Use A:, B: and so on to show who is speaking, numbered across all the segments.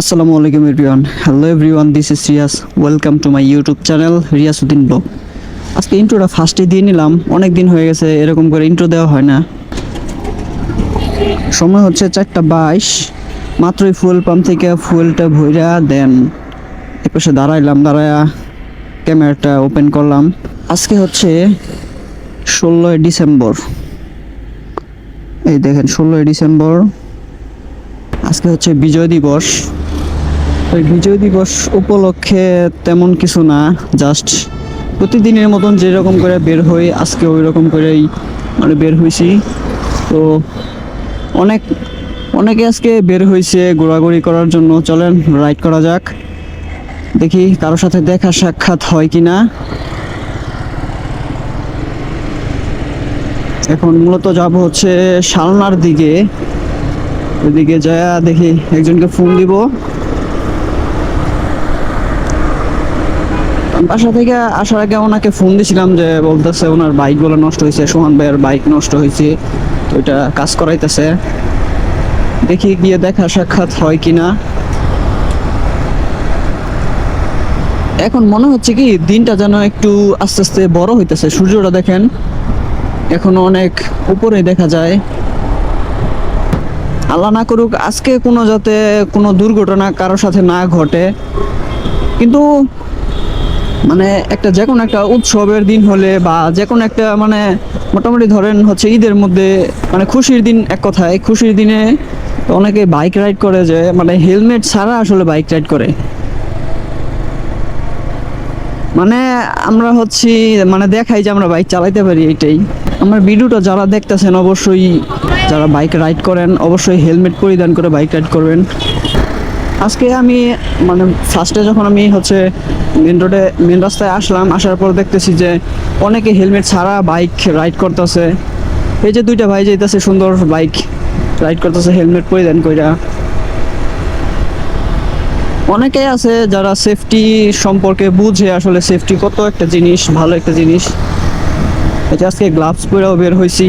A: আসসালামু আলাইকুম everyone. Hello everyone this is Riyas welcome to my YouTube channel Riyasuddin vlog আজকে ইন্ট্রোটা ফার্স্টে দিয়ে নিলাম। অনেক দিন হয়ে গেছে, এরকম করে ইন্ট্রো দেওয়া হয় না। সময় হচ্ছে চারটা বাইশ। মাত্রই ফুয়েল পাম্প থেকে ফুয়েলটা ভইরা দেন। এপাশে দাঁড়াইলাম, দাঁড়ায়া ক্যামেরাটা ওপেন করলাম। আজকে হচ্ছে ষোলোই ডিসেম্বর। এই দেখেন, ষোলোই ডিসেম্বর। আজকে হচ্ছে বিজয় দিবস। ওই বিজয় দিবস উপলক্ষে তেমন কিছু না জাস্ট প্রতিদিনের মতন যেরকম করে বের হই, আজকে ওই রকম করেই মানে বের হয়েছি তো অনেক, অনেকে আজকে বের হয়েছে ঘোরাঘুরি করার জন্য। চলেন রাইড করা যাক। দেখি কারোর সাথে দেখা সাক্ষাৎ হয় কি না এখন মূলত যাব হচ্ছে শালনার দিকে। ওইদিকে যায় দেখি একজনকে ফোন দিব। বাসা থেকে আসার আগে ওনাকে ফোন দিছিলাম যে বলতেছে ওনার বাইকগুলো নষ্ট হয়েছে সোহান ভাইয়ের বাইক নষ্ট হয়েছে তো এটা কাজ করাইতেছে। দেখি গিয়ে দেখা সাক্ষাৎ হয় কিনা। এখন মনে হচ্ছে কি, দিনটা যেন একটু আস্তে আস্তে বড় হইতেছে, সূর্যটা দেখেন। এখনও অনেক উপরে দেখা যায়। আল্লাহ না করুক, আজকে কোনো যাতে কোনো দুর্ঘটনা কারোর সাথে না ঘটে। কিন্তু মানে একটা যে কোনো একটা উৎসবের দিন হলে বা যে কোনো একটা মানে মোটামুটি ধরেন হচ্ছে ঈদের মধ্যে মানে খুশির দিন এক কথায় খুশির দিনে অনেকে বাইক রাইড করে যে মানে হেলমেট ছাড়া আসলে বাইক রাইড করে। মানে আমরা হচ্ছি মানে দেখাই যে আমরা বাইক চালাইতে পারি এটাই আমার ভিডিওটা যারা দেখতেছেন অবশ্যই, যারা বাইক রাইড করেন, অবশ্যই হেলমেট পরিধান করে বাইক রাইড করবেন। আজকে আমি মানে ফার্স্টে যখন আমি হচ্ছে মেন রোডে মেন রাস্তায় আসলাম, আসার পর দেখতেছি যে অনেকে হেলমেট ছাড়া বাইক রাইড করতেছে। এই যে দুইটা ভাই যাইতেছে, সুন্দর বাইক রাইড করতেছে হেলমেট পরিধান কইরা। অনেকে আছে যারা সেফটি সম্পর্কে বুঝে আসলে সেফটি কত একটা জিনিস, ভালো একটা জিনিস। যে আজকে গ্লাভস পরেও বের হয়েছি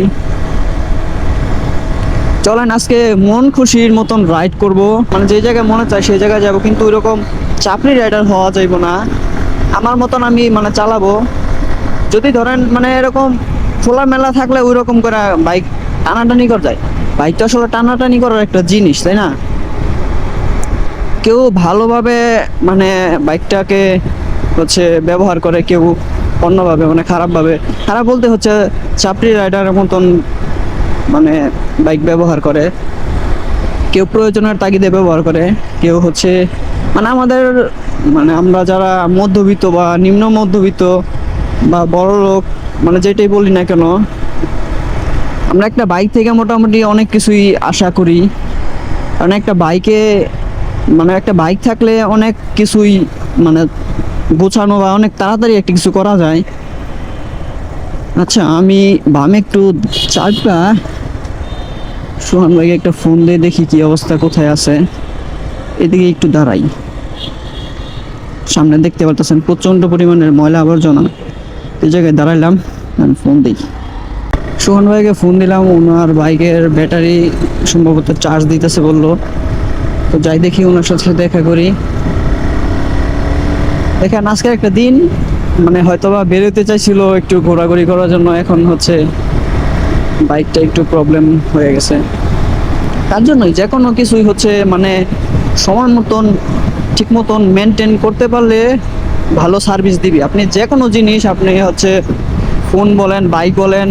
A: চলেন, আজকে মন খুশির মতন রাইড করব। মানে যে জায়গায় মনে চায় সেই জায়গায় যাব, কিন্তু ওইরকম চাপড়ি রাইডার হওয়া যাইব না। আমার মতন আমি মানে চালাবো। যদি ধরেন মানে এরকম খোলা মেলা থাকলে ওই রকম করে বাইক টানাটানি করা যায়। বাইকটা আসলে টানাটানি করার একটা জিনিস, তাই না? কেউ ভালোভাবে মানে বাইকটাকে হচ্ছে ব্যবহার করে, কেউ অন্যভাবে মানে খারাপভাবে। খারাপ বলতে হচ্ছে চাপড়ি রাইডারের মতন মানে বাইক ব্যবহার করে। কেউ প্রয়োজনের তাগিদে ব্যবহার করে, কেউ হচ্ছে মানে আমাদের মানে আমরা যারা মধ্যবিত্ত বা নিম্ন মধ্যবিত্ত বা বড় লোক মানে যেটাই বলি না কেন, আমরা একটা বাইক থেকে মোটামুটি অনেক কিছুই আশা করি। কারণ একটা বাইকে মানে একটা বাইক থাকলে অনেক কিছুই মানে গোছানো বা অনেক তাড়াতাড়ি একটা কিছু করা যায়। আচ্ছা আমি বামে একটু চারটা সোহান ভাইকে একটা ফোন দিয়ে দেখি কি অবস্থা, কোথায় আছে। এদিকে একটু দাঁড়াই। সামনে দেখতে পারতেছেন প্রচণ্ড পরিমাণের ময়লা আবর্জনা। এই জায়গায় দাঁড়াইলাম, আমি ফোন দিই। সোহান ভাইকে ফোন দিলাম, ওনার বাইকের ব্যাটারি সম্ভবত চার্জ দিতেছে বলল। তো যাই দেখি ওনার সাথে দেখা করি। দেখেন, আজকের একটা দিন মানে হয়তোবা বেরোতে চাইছিল একটু ঘোরাঘুরি করার জন্য, এখন হচ্ছে বাইকটা একটু প্রবলেম হয়ে গেছে। তার জন্যই যে কোনো কিছুই হচ্ছে মানে সময় মতন, ঠিক মতন মেনটেন করতে পারলে ভালো সার্ভিস দিবি। আপনি যে কোনো জিনিস, আপনি হচ্ছে ফোন বলেন বাইক বলেন,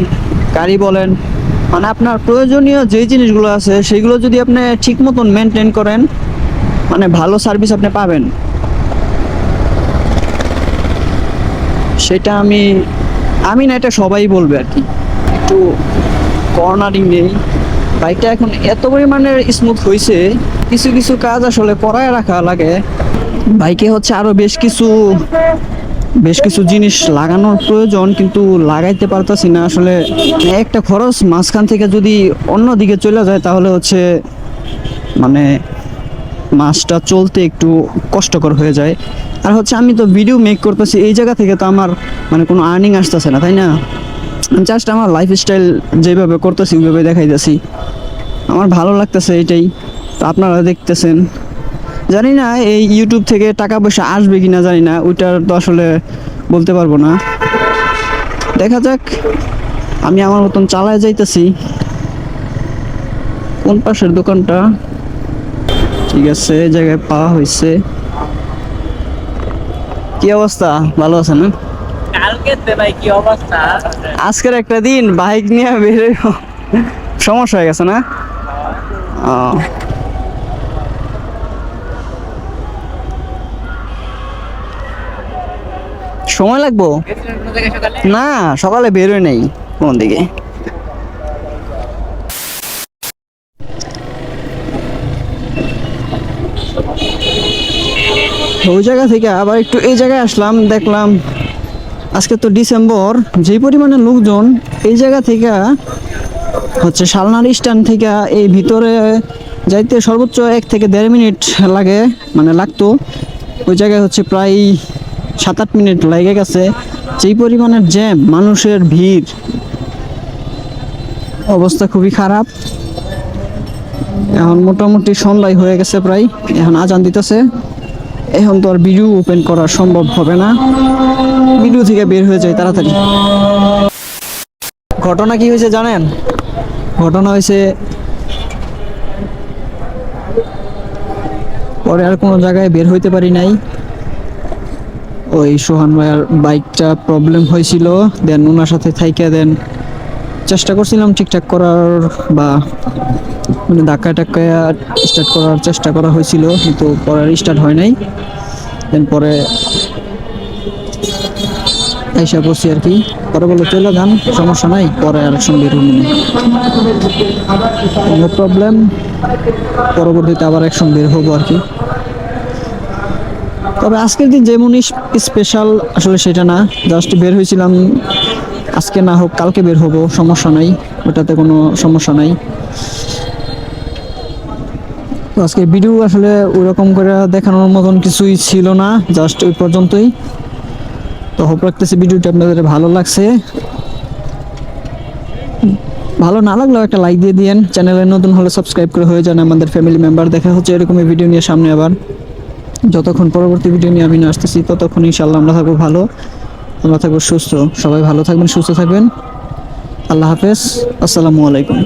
A: গাড়ি বলেন মানে আপনার প্রয়োজনীয় যে জিনিসগুলো আছে, সেগুলো যদি আপনি ঠিক মতন মেনটেন করেন মানে ভালো সার্ভিস আপনি পাবেন। সেটা আমি আমি না, এটা সবাই বলবে আর কি। একটু কর্নারিং নেই। বাইকটা এখন এত পরিমাণের স্মুথ হয়েছে কিছু কিছু কাজ আসলে পড়ায় রাখা লাগে। বাইকে হচ্ছে আরও বেশ কিছু বেশ কিছু জিনিস লাগানোর প্রয়োজন, কিন্তু লাগাইতে পারতাছি না। আসলে একটা খরচ মাঝখান থেকে যদি অন্য দিকে চলে যায়, তাহলে হচ্ছে মানে মাছটা চলতে একটু কষ্টকর হয়ে যায়। আর হচ্ছে আমি তো ভিডিও মেক করতেছি, এই জায়গা থেকে তো আমার মানে কোনো আর্নিং আসতেছে না, তাই না? জাস্ট আমার লাইফ স্টাইল যেভাবে করতেছি, ওইভাবে দেখাইতেছি। আমার ভালো লাগতেছে এটাই। তো আপনারা দেখতেছেন। জানি না এই ইউটিউব থেকে টাকা পয়সা আসবে কি না জানি না, ওইটার তো আসলে বলতে পারব না। দেখা যাক, আমি আমার মতন চালায় যাইতেছি। কোন পাশের দোকানটা? ঠিক আছে জায়গায় পাওয়া হয়েছে কি অবস্থা? ভালো আছে না
B: কালকে ভাই কি অবস্থা
A: আজকের একটা দিন, বাইক নিয়ে বেরোয় সমস্যা হয়ে গেছে না। সময় লাগবো? না, সকালে বেরোয় নেই, কোন দিকে। ওই জায়গা থেকে আবার একটু এই জায়গায় আসলাম, দেখলাম আজকে তো ডিসেম্বর যে পরিমাণে লোকজন এই জায়গা থেকে হচ্ছে শালনার স্ট্যান্ড থেকে এই ভিতরে যাইতে সর্বোচ্চ এক থেকে দেড় মিনিট লাগে মানে লাগতো। ওই জায়গায় হচ্ছে প্রায় সাত আট মিনিট লেগে গেছে। যেই পরিমাণের জ্যাম, মানুষের ভিড়, অবস্থা খুবই খারাপ। এখন মোটামুটি সন্ধ্যায় হয়ে গেছে প্রায়, এখন আজান দিতেছে। এখন তো আর ভিডিও ওপেন করা সম্ভব হবে না। ভিডিও থেকে বের হয়ে যায় তাড়াতাড়ি। ঘটনা কি হয়েছে জানেন? ঘটনা হয়েছে, পরে আর কোনো জায়গায় বের হইতে পারি নাই। ওই সোহান ভাইয়ার বাইকটা প্রবলেম হয়েছিল দেন ওনার সাথে থাইকা দেন চেষ্টা করছিলাম ঠিকঠাক করার বা মানে ধাক্কা টাক্কা স্টার্ট করার চেষ্টা করা হয়েছিল, কিন্তু পরে স্টার্ট হয় নাই। দেন পরে আইসা বসছি আর কি। পরে বলে, চলে যান, সমস্যা নাই। পরে আর সঙ্গে রুম কোনো প্রবলেম পরবর্তীতে আবার একসঙ্গে বের হব আর কি। তবে আজকের দিন যেমন স্পেশাল আসলে সেটা না। জাস্ট বের হয়েছিলাম আজকে না হোক, কালকে বের হব, সমস্যা নাই। ওটাতে কোনো সমস্যা নাই। আজকে ভিডিও আসলে ওরকম করে দেখানোর মতন কিছুই ছিল না জাস্ট ওই পর্যন্তই। তো হোপ রাখতেছি ভিডিওটা আপনাদের ভালো লাগছে। ভালো না লাগলেও একটা লাইক দিয়ে দিয়েন। চ্যানেলে নতুন হলে সাবস্ক্রাইব করে হয়ে যান। আমাদের ফ্যামিলি মেম্বার দেখা হচ্ছে এরকমই ভিডিও নিয়ে সামনে আবার। যতক্ষণ পরবর্তী ভিডিও নিয়ে আমি আসতেছি, ততক্ষণ ইনশাল্লাহ আমরা থাকব ভালো। আমরা থাকব সুস্থ। সবাই ভালো থাকবেন, সুস্থ থাকবেন। আল্লাহ হাফেজ। আসসালামু আলাইকুম।